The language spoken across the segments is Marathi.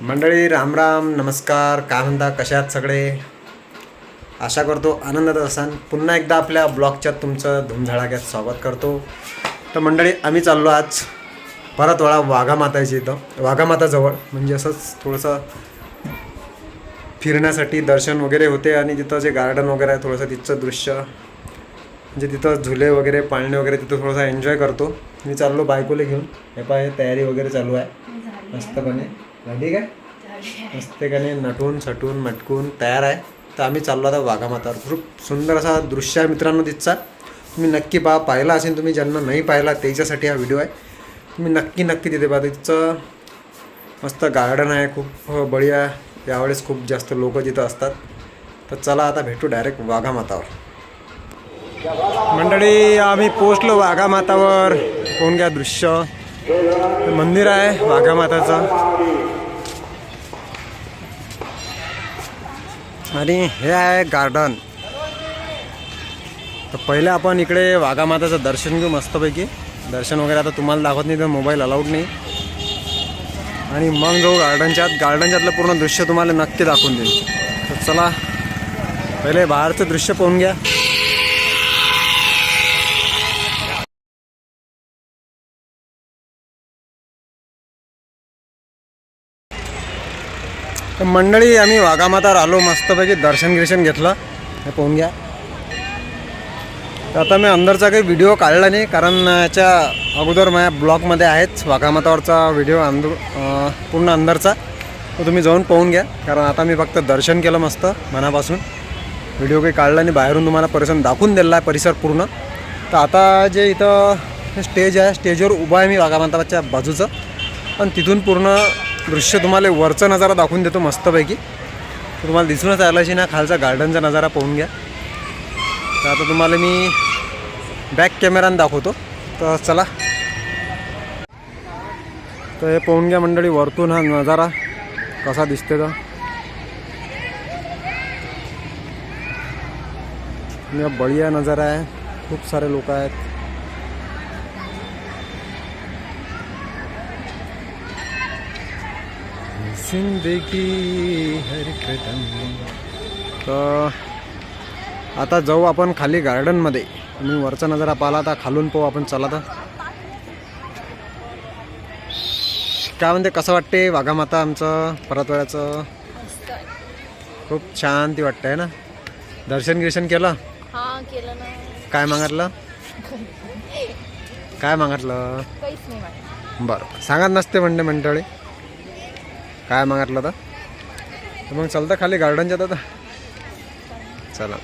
मंडळी राम राम नमस्कार. काय म्हणता? कशा आहात सगळे? आशा करतो आनंदात असान पुन्हा एकदा आपल्या ब्लॉगच्या तुमचं धुमधडाक्यात स्वागत करतो. तर मंडळी आम्ही चाललो आज परत वळा वाघामाताची इथं. वाघामाताजवळ म्हणजे असंच थोडंसं फिरण्यासाठी दर्शन वगैरे होते आणि तिथं जे गार्डन वगैरे आहे थोडंसं तिथचं दृश्य म्हणजे तिथं झुले वगैरे पाळणे वगैरे तिथं थोडंसं एन्जॉय करतो. मी चाललो बायकोला घेऊन. हे पाय तयारी वगैरे चालू आहे. मस्तपणे. झाली काय? मस्तपणे नटून सटून मटकून तयार आहे. तर आम्ही चाललो आता वाघामातावर खूप सुंदर असा दृश्य आहे मित्रांनो तिथचा. तुम्ही नक्की पहा पाहिला असेल तुम्ही ज्यांना नाही पाहिला त्याच्यासाठी हा व्हिडिओ आहे. तुम्ही नक्की नक्की तिथे पहा. तिथचं मस्त गार्डन आहे खूप हो, बढिया. यावेळेस खूप जास्त लोक तिथं असतात. तर चला आता भेटू डायरेक्ट वाघामातावर. मंडळी आम्ही पोचलो वाघामातावर कोण घ्या दृश्य. मंदिर आहे वाघामाताचं आणि हे आहे गार्डन तर पहिले आपण इकडे वाघामाताचं दर्शन घेऊ मस्तपैकी. दर्शन वगैरे आता तुम्हाला दाखवत नाही तर मोबाईल अलाउड नाही. आणि मग जाऊ गार्डनच्यात गार्डनच्यातलं पूर्ण दृश्य तुम्हाला नक्की दाखवून देईल. तर चला पहिले बाहेरचं दृश्य पाहून घ्या. तर मंडळी आम्ही वाघामातावर आलो मस्तपैकी दर्शन गिर्शन घेतलं. हे पाहून घ्या. तर आता मी अंदरचा काही व्हिडिओ काढला नाही कारण याच्या अगोदर माझ्या ब्लॉगमध्ये आहेच वाघामातावरचा व्हिडिओ अंदर पूर्ण अंदरचा. तो तुम्ही जाऊन पाहून घ्या कारण आता मी फक्त दर्शन केलं मस्त मनापासून. व्हिडिओ काही काढला नाही बाहेरून तुम्हाला परिसर दाखवून दिला आहे परिसर पूर्ण. तर आता जे इथं स्टेज आहे स्टेजवर उभा आहे मी वाघामाताच्या बाजूचं. पण तिथून पूर्ण दृश्य तुम्हाला वरचा नजारा दाखवून देतो मस्तपैकी. तुम्हाला दिसूनच आलं ना खालचा गार्डनचा नजारा पाहून घ्या. तर आता तुम्हाला मी बॅक कॅमेरानं दाखवतो. तर चला. तर हे पाहून घ्या मंडळी वरतून हा नजारा कसा दिसते तर. बढिया नजारा आहे. खूप सारे लोक आहेत. जिंदगी हर कदम। तर आता जाऊ आपण खाली गार्डनमध्ये मी वरचा नजारा पाहिला आता खालून पाहू आपण चला तर. काय म्हणते कसं वाटते वाघामाता आमचं परतवाड्याचं खूप छान ती वाटतं आहे ना? दर्शन गिर्शन केलं? हा केलं ना. काय मागितलं? काय मागितलं? बरं. सांगत नसते म्हणते मंडळी. काय मागितलं आता मग चलता खाली गार्डनच्या आता चला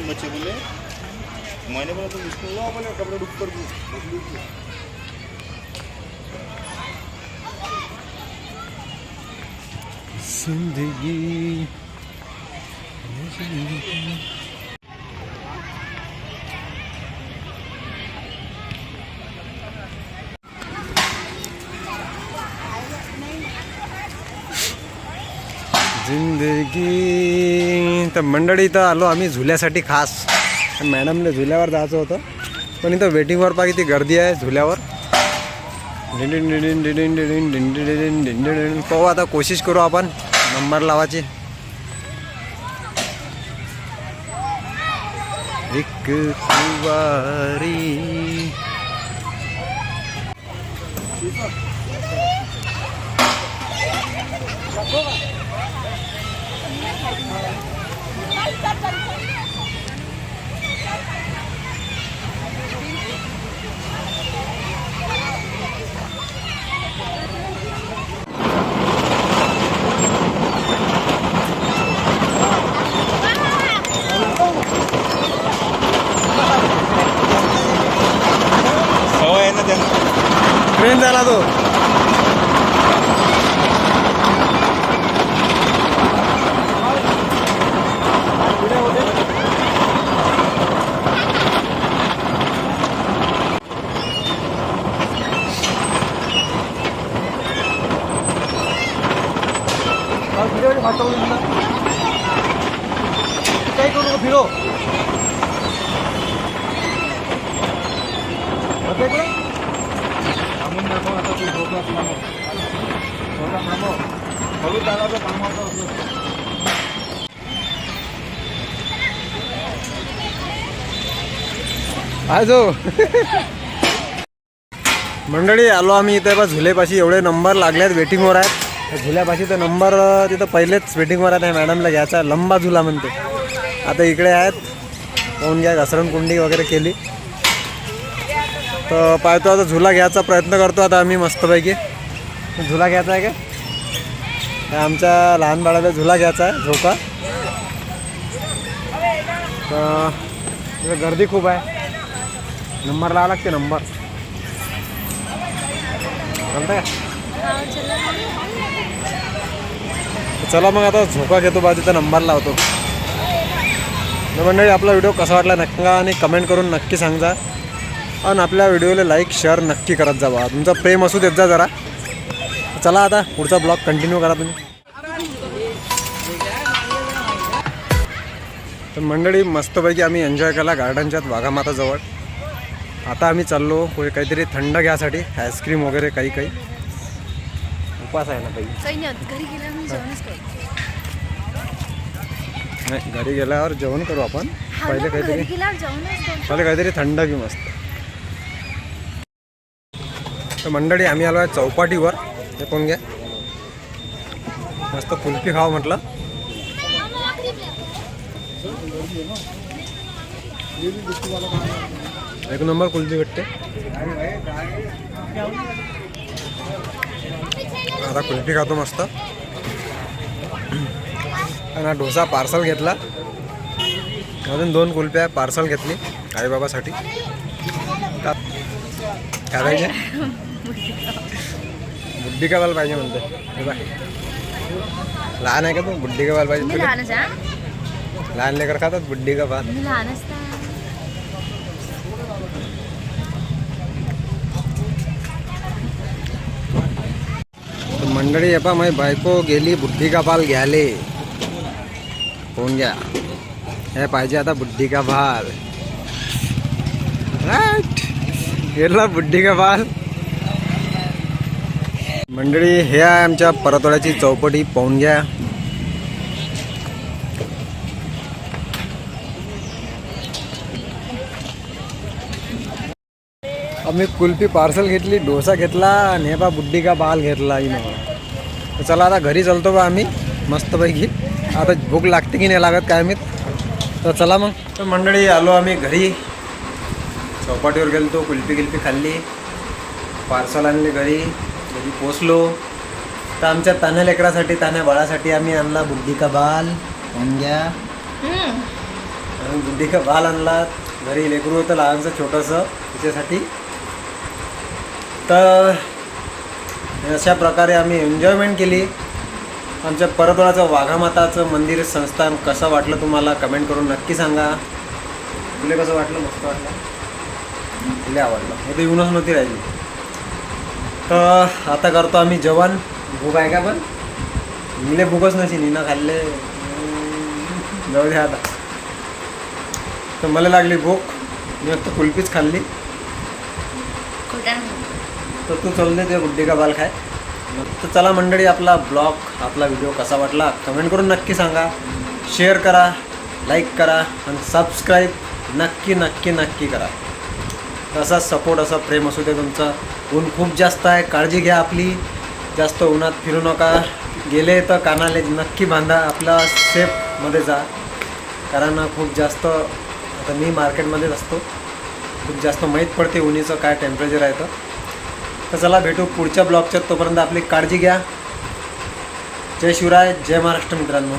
मच्छा बोले मैंने बोला तो विष्णु बोले कपड़े डूब कर जिंदगी जिंदगी. तर मंडळी इथं आलो आम्ही झुल्यासाठी खास. मॅडमने झुल्यावर जायचं होतं. पण इथं वेटिंगवर पा किती गर्दी आहे झुल्यावर. पाहू आता कोशिश करू आपण नंबर लावायचे. एक कुवारी. बिर्याणी भाषा करू फिरो थांबून दाखव आता तू झोपला थांबव झोपला थांबव हळू दादाचं कामाचा असलं आजो. मंडळी आलो आम्ही इथे बस झुलेपाशी. एवढे नंबर लागले आहेत वेटिंगवर आहेत. झुल्यापाशी तर नंबर तिथं पहिलेच वेटिंगवर आहे मॅडमला घ्यायचा लंबा झुला म्हणते. आता इकडे आहेत. पाहून घ्या घसरण कुंडी वगैरे केली. तर पाहतो आता झुला घ्यायचा प्रयत्न करतो आता आम्ही मस्तपैकी. झुला घ्यायचा आहे का? आमच्या लहान बाळाला झुला घ्यायचा आहे झोका. तर गर्दी खूप आहे. नंबर लावा लागते नंबर. चालतं का? चला मग आता झोका घेतो बा नंबर लावतो. मंडळी आपला व्हिडिओ कसा वाटला नक्की आणि कमेंट करून नक्की सांगा आणि आपल्या व्हिडिओला लाईक शेअर नक्की करत जा बा. तुमचं प्रेम असू देत जा जरा. चला आता पुढचा ब्लॉग कंटिन्यू करा तुम्ही. तर मंडळी मस्तपैकी आम्ही एन्जॉय केला गार्डनच्यात वाघामाताजवळ आता आम्ही चाललो कुठे काहीतरी थंड घ्यासाठी आईस्क्रीम वगैरे काही काही उपास आहे ना काही काही नाही. घरी गेल्यावर मी जेवणच करतो नाही घरी गेल्यावर जेवण करू आपण. हा पहिले काहीतरी घरी गेल्यावर जेवणच करतो पहिले काहीतरी थंड घेऊ मस्त. तर मंडळी आम्ही आलो आहे चौपाटीवर. हे कोण घ्या? मस्त कुल्फी खावं म्हटलं. एक नंबर कुल्फी भेटते. आता कुल्फी खातो मस्त. आणि हा डोसा पार्सल घेतला. अजून दोन कुल्फ्या पार्सल घेतली आईबाबासाठी. काय पाहिजे? बुड्डी का बाल पाहिजे म्हणते बाय लहान आहे का तू? बुड्डी का बाल पाहिजे? लहान लेकर खातात बुड्डी का बाल मी लहानच ना तर मंडळी येपा माझी बायको गेली बुद्धिका बाल घ्याले होऊन घ्या? हे पाहिजे आता बुद्धिका बाल राईट गेला बुद्धिका बाल मंडळी हे आहे आमच्या परतोड्याची चौपटी पाहून घ्या. आम्ही कुल्फी पार्सल घेतली डोसा घेतला आणि हे बा बुड्डी का बाल घेतला इनो तर चला आता घरी चलतो बा आम्ही मस्तपैकी. आता भूक लागते की नाही लागत काय माहीत. तर चला मग. तर मंडळी आलो आम्ही घरी. चौपाटीवर गेलो तो कुल्फी गिल्फी खाल्ली. पार्सल आणले घरी. घरी पोचलो. तर आमच्या तान्या लेकरासाठी तान्या बाळासाठी आम्ही आणला बुड्डी का बाल आणि बुड्डी का बाल आणला. घरी लेकरू होतं लहानसं छोटंसं त्याच्यासाठी तर अशा प्रकारे आम्ही एन्जॉयमेंट केली. आमच्या परतवाडाचं वाघामाताचं मंदिर संस्थान कसं वाटलं तुम्हाला? कमेंट करून नक्की सांगा. तुला कसं वाटलं? मस्त वाटलं. तुला आवडलं. हे तर येऊनच नव्हती राहिली. तर आता करतो आम्ही जेवण. भूक आहे का पण? मिले भूकच नशी निना खाल्ले. जाऊ द्या आता. तर मला लागली भूक. मी फक्त कुल्फीच खाल्ली. तर तू चल दे ते गुड्डे का बाल खाय. तर चला मंडळी आपला ब्लॉग आपला व्हिडिओ कसा वाटला कमेंट करून नक्की सांगा. शेअर करा लाईक करा आणि सबस्क्राईब नक्की नक्की नक्की करा. असा सपोर्ट असा प्रेम असू दे तुमचा. ऊन खूप जास्त आहे काळजी घ्या आपली. जास्त उन्हात फिरू नका. गेले तर कानाले नक्की बांधा आपला सेफमध्ये जा. कारण खूप जास्त आता मी मार्केटमध्येच असतो. खूप जास्त माहीत पडते उन्हीचं काय टेम्परेचर आहे तर. तर चला भेटू पुढच्या ब्लॉगच्या तोपर्यंत आपली काळजी घ्या. जय शिवराय जय महाराष्ट्र मित्रांनो.